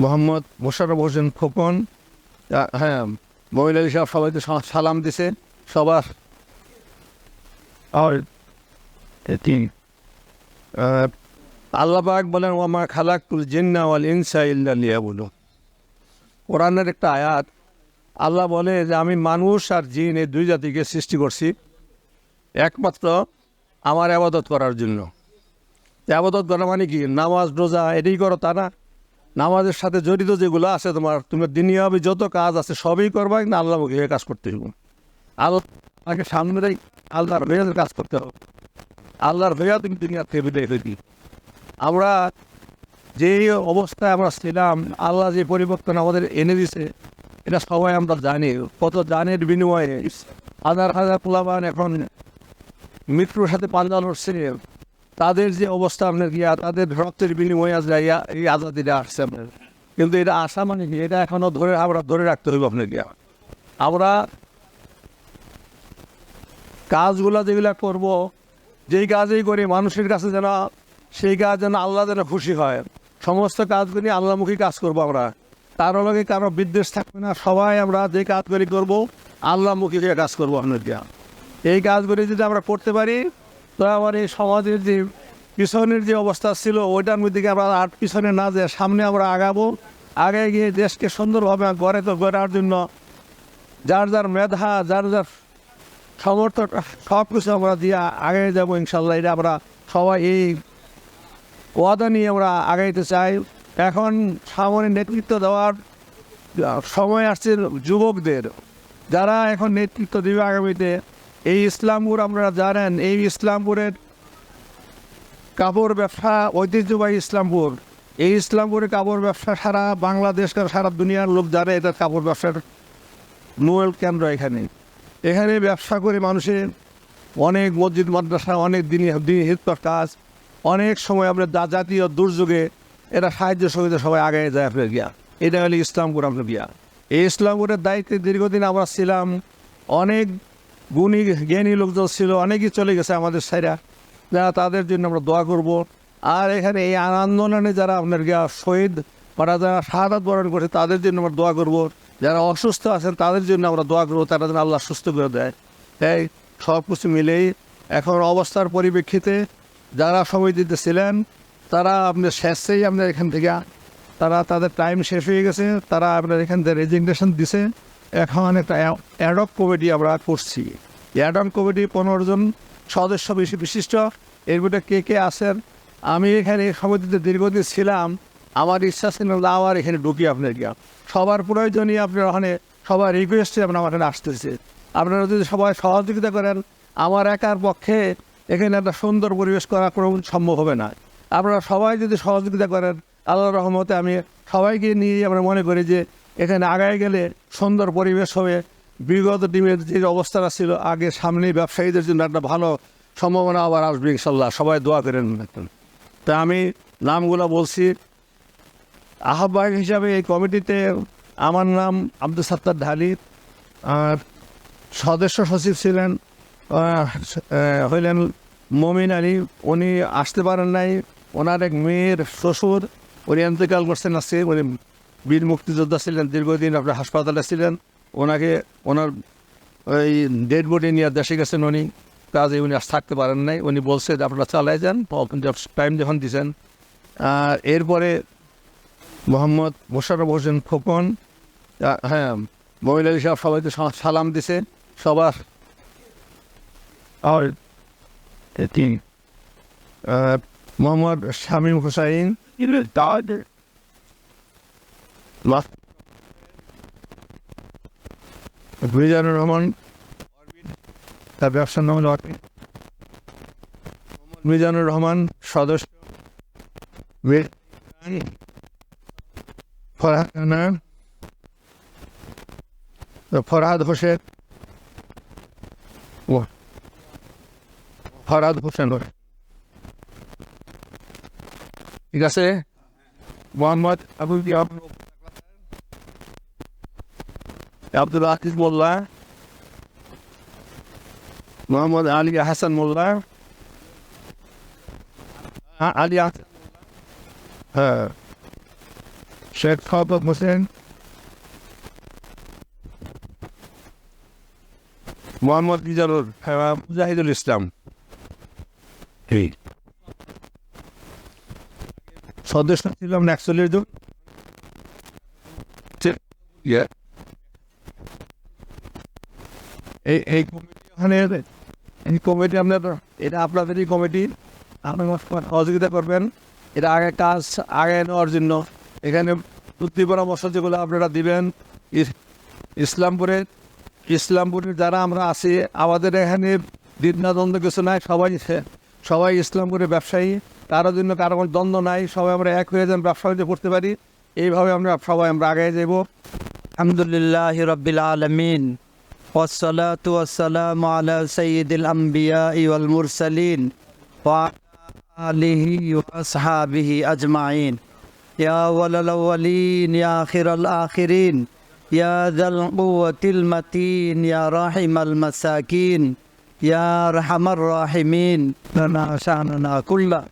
মোহাম্মদ মোশাররফ হোসেন খোকন হ্যাঁ মহিলা সাহেব সবাইকে সালাম দিছে সবার। আর এটি আল্লাহ পাক বলেন ওমা খালাকুল জিন্না ওয়াল ইনসা ইল্লা লিয়াবুদু কোরআনের একটা আয়াত আল্লাহ বলে যে আমি মানুষ আর জিন এই দুই জাতিকে সৃষ্টি করছি একমাত্র আমার আবাদত করার জন্য। আবাদত করা মানে কি? নামাজ রোজা এটাই করো তা না? নামাজের সাথে জড়িত যেগুলো আছে তোমার তোমার দিনিয়াবি যত কাজ আছে সবই করবা, কিন্তু আল্লাহ মুখে কাজ করতে হবে আল্লাহ আগে সামনে রেখে আল্লাহর ভেয়াদের কাজ করতে হবে। আল্লাহর ভেয়া তুমি দুনিয়ার থেকে বিদায় আমরা যেই অবস্থায় আমরা ছিলাম, আল্লাহ যে পরিবর্তন আমাদের এনে দিছে, এটা সবাই আমরা জানি। কত জানের বিনিময়ে হাজার হাজার পোলাবান এখন মৃত্যুর সাথে পাল্লা লড়ছে তাদের যে অবস্থা আপনার গিয়া তাদের রক্তের বিনিময়ে আজ ইয়া এই আজাদিটা আসছে আপনার। কিন্তু এটা আসা মানে কি, এটা এখনও ধরে, আমরা ধরে রাখতে হইব আপনার গিয়া আমরা কাজগুলো যেগুলা করব, যেই কাজেই করি, মানুষের কাছে যেন, সেই কাজ যেন আল্লাহ যেন খুশি হয়। সমস্ত কাজগুলি আল্লাহমুখী কাজ করব আমরা। তার লগে কারও বিদ্বেষ থাকবে না, সবাই আমরা যে কাজগুলি করব, আল্লাহমুখী কাজ করব আপনার গিয়া এই কাজগুলি যদি আমরা করতে পারি তো আমার এই সমাজের যে পিছনের যে অবস্থা ছিল, ওইটার মধ্যে আমরা আর পিছনে না যে সামনে আমরা আগাবো। আগে গিয়ে দেশকে সুন্দরভাবে গড়ে তো গড়ার জন্য যার যার মেধা, যার যার সমর্থন সব কিছু আমরা দিয়ে আগে যাব ইনশাল্লাহ। এটা আমরা সবাই এই ওয়াদা নিয়ে আমরা আগাইতে চাই। এখন সামনে নেতৃত্ব দেওয়ার সময় আসছে যুবকদের। যারা এখন নেতৃত্ব দেবে আগামীতে এই ইসলামপুর আপনারা জানেন, এই ইসলামপুরের কাপড় ব্যবসা ঐতিহ্যবাহী ইসলামপুর। এই ইসলামপুরের কাপড় ব্যবসা সারা বাংলাদেশ সারা দুনিয়ার লোক জানে এটা কাপড় ব্যবসার মূল কেন্দ্র এখানে। এখানে ব্যবসা করে মানুষের অনেক মসজিদ, মাদ্রাসা, অনেক দিনই দিনই হিতকর কাজ, অনেক সময় জা- জাতীয় দুর্যোগে এরা সাহায্য সহযোগিতা সবাই আগে যায় আপনার গিয়া। এটা হলো ইসলামপুর আপনার গিয়া। এই ইসলামপুরের দায়িত্বে দীর্ঘদিন আমরা ছিলাম, অনেক গুণী জ্ঞানী লোকজন ছিল, অনেকেই চলে গেছে আমাদের সাইরা। যারা তাদের জন্য আমরা দোয়া করব। আর এখানে এই আন্দোলনে যারা আপনার গিয়া শহীদ বা যারা শাহাদাত বরণ করে তাদের জন্য আমরা দোয়া করব। যারা অসুস্থ আছেন, তাদের জন্য আমরা দোয়া করব, তারা যেন আল্লাহ সুস্থ করে দেয়। তাই সব কিছু মিলেই এখন অবস্থার পরিপ্রেক্ষিতে যারা সময় দিতে ছিলেন তারা আপনার শেষেই আপনার এখান থেকে, তারা তাদের টাইম শেষ হয়ে গেছে, তারা আপনার এখান থেকে রেজিগনেশন দিছে। এখন একটা অ্যাডক কমিটি আমরা করছি। অ্যাডক কমিটি পনেরো জন সদস্য বেশি বিশিষ্ট। এর মধ্যে কে কে আছেন? আমি এখানে সমিতিতে দীর্ঘদিন ছিলাম। আমার ইচ্ছা ছিল না এখানে ঢুকি আপনার গিয়া সবার প্রয়োজনীয় আপনার ওখানে সবার রিকোয়েস্টে আপনার আমার এখানে আসতেছে। আপনারা যদি সবাই সহযোগিতা করেন, আমার একার পক্ষে এখানে একটা সুন্দর পরিবেশ করা কোনো সম্ভব হবে না। আপনারা সবাই যদি সহযোগিতা করেন আল্লাহ রহমতে আমি সবাইকে নিয়ে আমরা মনে করি যে এখানে আগায় গেলে সুন্দর পরিবেশ হবে। বিগত টিমের যে অবস্থাটা ছিল, আগে সামনে ব্যবসায়ীদের জন্য একটা ভালো সম্ভাবনা আবার আসবে ইনশাল্লাহ। সবাই দোয়া করেন তা আমি নামগুলো বলছি। আহ্বায়ক হিসাবে এই কমিটিতে আমার নাম আব্দুল সাত্তার ঢালি, আর সদস্য সচিব ছিলেন হইলেন মমিন আলী। উনি আসতে পারেন নাই। ওনার এক মেয়ের শ্বশুর, উনি এন্তেকাল করছেন আসছে উনি বীর মুক্তিযোদ্ধা ছিলেন দীর্ঘদিন আপনার হাসপাতালে ছিলেন। ওনাকে ওনার ওই ডেড বডি নিয়ে দেশে গেছেন উনি। কাজে উনি আর থাকতে পারেন নাই। উনি বলছে যে আপনারা চালাই যান টাইম যখন দিছেন। আর এরপরে মোহাম্মদ মোশাররফ হোসেন খোকন হ্যাঁ মহিলা সাহেব সবাইকে সালাম দিছে। সবার আর মোহাম্মদ শামীম হুসাইন। মিজানুর রহমান তার ব্যবসার নাম অরবিন। মিজানুর রহমান সদস্য ফরহাদ রানা, হোসেন ও ফরহাদ হোসেন ঠিক আছে মোহাম্মদ আবু আব্দুল আজিজ মোল্লা মোহাম্মদ আলী হাসান মোল্লা আ- আলী হাসান হ্যাঁ শেখ ফাহাদ হোসেন মোহাম্মদ মিজানুর হ্যাঁ, মুজাহিদুল ইসলাম এই সদস্য ছিলাম একচল্লিশ জন চে- ইয়ে। এই এই কমিটি ওখানে এই কমিটি আপনার এটা আপনাদেরই কমিটি আপনার সহযোগিতা করবেন। এটা আগে কাজ, আগে নেওয়ার জন্য। এখানে বুদ্ধি পরামর্শ যেগুলো আপনারা দিবেন ইসলামপুরের ইসলামপুরের যারা আমরা আছি, আমাদের এখানে দিদনা দ্বন্দ্ব কিছু নাই, সবাই সবাই ইসলামপুরের ব্যবসায়ী। তার জন্য কারও কোনো দ্বন্দ্ব নাই, সবাই আমরা এক হয়ে যেন ব্যবসা বাণিজ্য করতে পারি। এইভাবে আমরা সবাই আমরা আগে যাব আলহামদুলিল্লাহ রবিল আলমিন। والصلاة والسلام على سيد الأنبياء والمرسلين وعلى آله وأصحابه أجمعين. يا أول الأولين يا آخر الآخرين يا ذا القوة المتين يا راحم المساكين يا أرحم الراحمين. لنا شأننا كله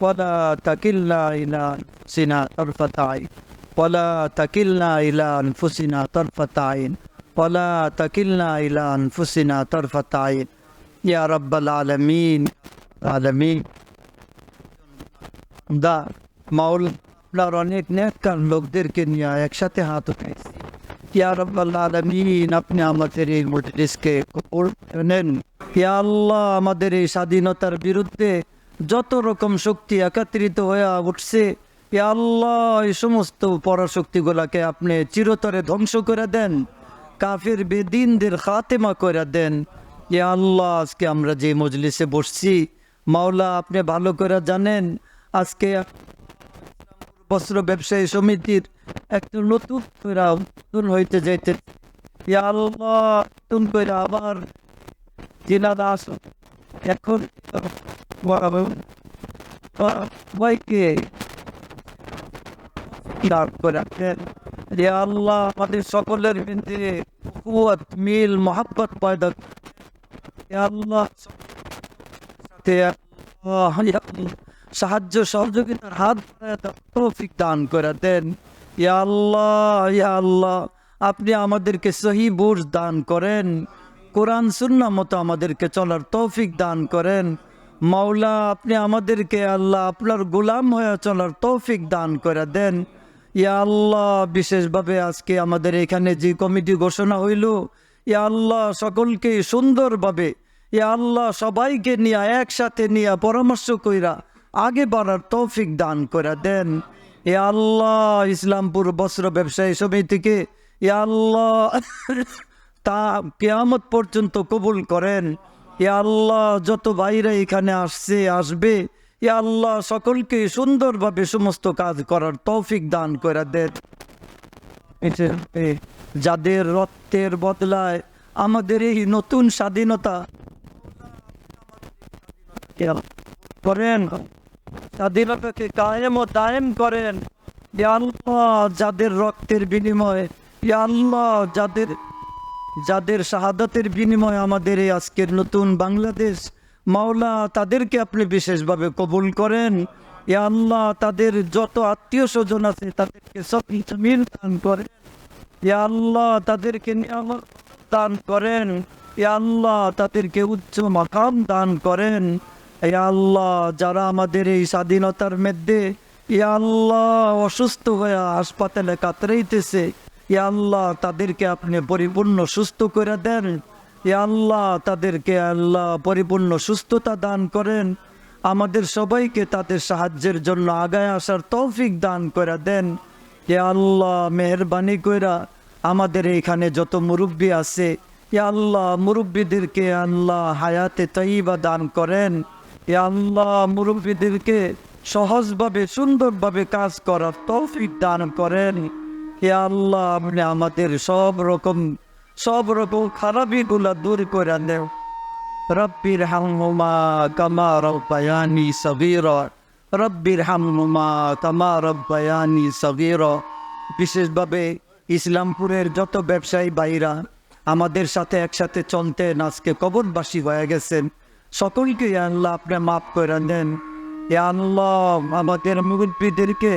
ولا تكلنا إلى أنفسنا طرفة عين ولا تكلنا إلى أنفسنا طرفة عين. ওলা তাকিল্লা ইলা আনফুসিনা তরফাতাই ইয়া রব্বাল আলমিন আলমিন দা মাউল আপনার অনেক নেককার লোকদেরকে নিয়ে একসাথে হাত উঠাইছি ইয়া রব্বাল আলমিন আপনি আমাদের এই মজলিসকে নেন ইয়া আল্লাহ আমাদের এই স্বাধীনতার বিরুদ্ধে যত রকম শক্তি একত্রিত হয়ে উঠছে ইয়া আল্লাহ এই সমস্ত পরাশক্তিগুলাকে আপনি চিরতরে ধ্বংস করে দেন কাফির বেদিনদের খাতেমা করে দেন। ইয়া আল্লাহ, আজকে আমরা যে মজলিসে বসছি, মাওলা আপনি ভালো করে জানেন, আজকে বস্ত্র ব্যবসায়ী সমিতির একটা নতুন করে নতুন হইতে যাইতে ইয়া আল্লাহ, নতুন করে আবার জেলা দাস এখন সবাইকে দাঁড় করে রাখেন আল্লাহ আমাদের সকলের মধ্যে কুয়াত মিল, মোহাব্বত পয়দা আল্লাহ সাহায্য, সহযোগিতার হাত তৌফিক দান করে দেন। আল্লাহ আল্লাহ, আপনি আমাদেরকে সহি বুঝ দান করেন। কোরআন সুন্না মতো আমাদেরকে চলার তৌফিক দান করেন। মাওলা, আপনি আমাদেরকে আল্লাহ আপনার গোলাম হয়ে চলার তৌফিক দান করে দেন। ইয়া আল্লাহ, বিশেষভাবে আজকে আমাদের এখানে যে কমিটি ঘোষণা হইল, ইয়া আল্লাহ, সকলকে সুন্দরভাবে, ইয়া আল্লাহ, সবাইকে নিয়ে একসাথে নিয়ে পরামর্শ কইরা আগে বাড়ার তৌফিক দান করে দেন। এ আল্লাহ, ইসলামপুর বস্ত্র ব্যবসায়ী সমিতিকে এ আল্লাহ, তা কেয়ামত পর্যন্ত কবুল করেন। এ আল্লাহ, যত বাইরে এখানে আসছে, আসবে এ আল্লাহ, সকলকে সুন্দরভাবে সমস্ত কাজ করার তৌফিক দান করে দেন যাদের রক্তের বদলায় আমাদের এই নতুন স্বাধীনতা করেন? স্বাধীনতাকে কায়েম ও দায়েম করেন। ইয়া আল্লাহ, যাদের রক্তের বিনিময়ে, ইয়া আল্লাহ, যাদের যাদের শাহাদাতের বিনিময়ে আমাদের এই আজকের নতুন বাংলাদেশ মাওলা, তাদেরকে আপনি বিশেষভাবে কবুল করেন। এ আল্লাহ, তাদের যত আত্মীয় স্বজন আছে, তাদেরকে সব মিল দান করেন। এ আল্লাহ, তাদেরকে দান করেন। এ আল্লাহ, তাদেরকে উচ্চ মাকাম দান করেন। এ আল্লাহ, যারা আমাদের এই স্বাধীনতার মধ্যে, ইয়া আল্লাহ, অসুস্থ হয়ে হাসপাতালে কাতরাইতেছে এ আল্লাহ, তাদেরকে আপনি পরিপূর্ণ সুস্থ করে দেন। ইয়া আল্লাহ তাদেরকে আল্লাহ পরিপূর্ণ সুস্থতা দান করেন। আমাদের সবাইকে তাদের সাহায্যের জন্য আগায় আসার তৌফিক দান করে দেন। এ আল্লাহ মেহরবানি কইরা আমাদের এখানে যত মুরব্বী আছে ইয়া আল্লাহ মুরব্বীদেরকে আল্লাহ হায়াতে তৈবা দান করেন। এ আল্লাহ মুরব্বীদেরকে সহজভাবে, সুন্দরভাবে কাজ করার তৌফিক দান করেন। এ আল্লাহ আপনি আমাদের সব রকম সব রকম খারাপিগুলা দূর করে দেও রব্বির হামহুমা কামা রব্বায়ানি সগীরা। রব্বির হামহুমা কামা রব্বায়ানি সগীরা। বিশেষভাবে ইসলামপুরের যত ব্যবসায়ী ভাইরা আমাদের সাথে একসাথে চলতেন আজকে কবরবাসী হয়ে গেছেন, সকলকে আল্লাহ আপনি মাফ করে দেন। আল্লাহ আমাদের মুরব্বীদেরকে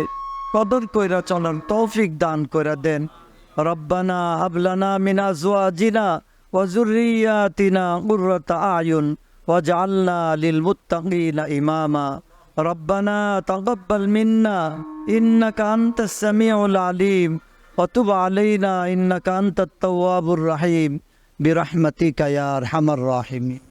কদর কইরা চলার তৌফিক দান করে দেন। ربنا هب لنا من أزواجنا وذرياتنا قرة أعين واجعلنا للمتقين إماما. ربنا تقبل منا إنك أنت السميع العليم. وتب علينا إنك أنت التواب الرحيم. برحمتك يا أرحم الراحمين.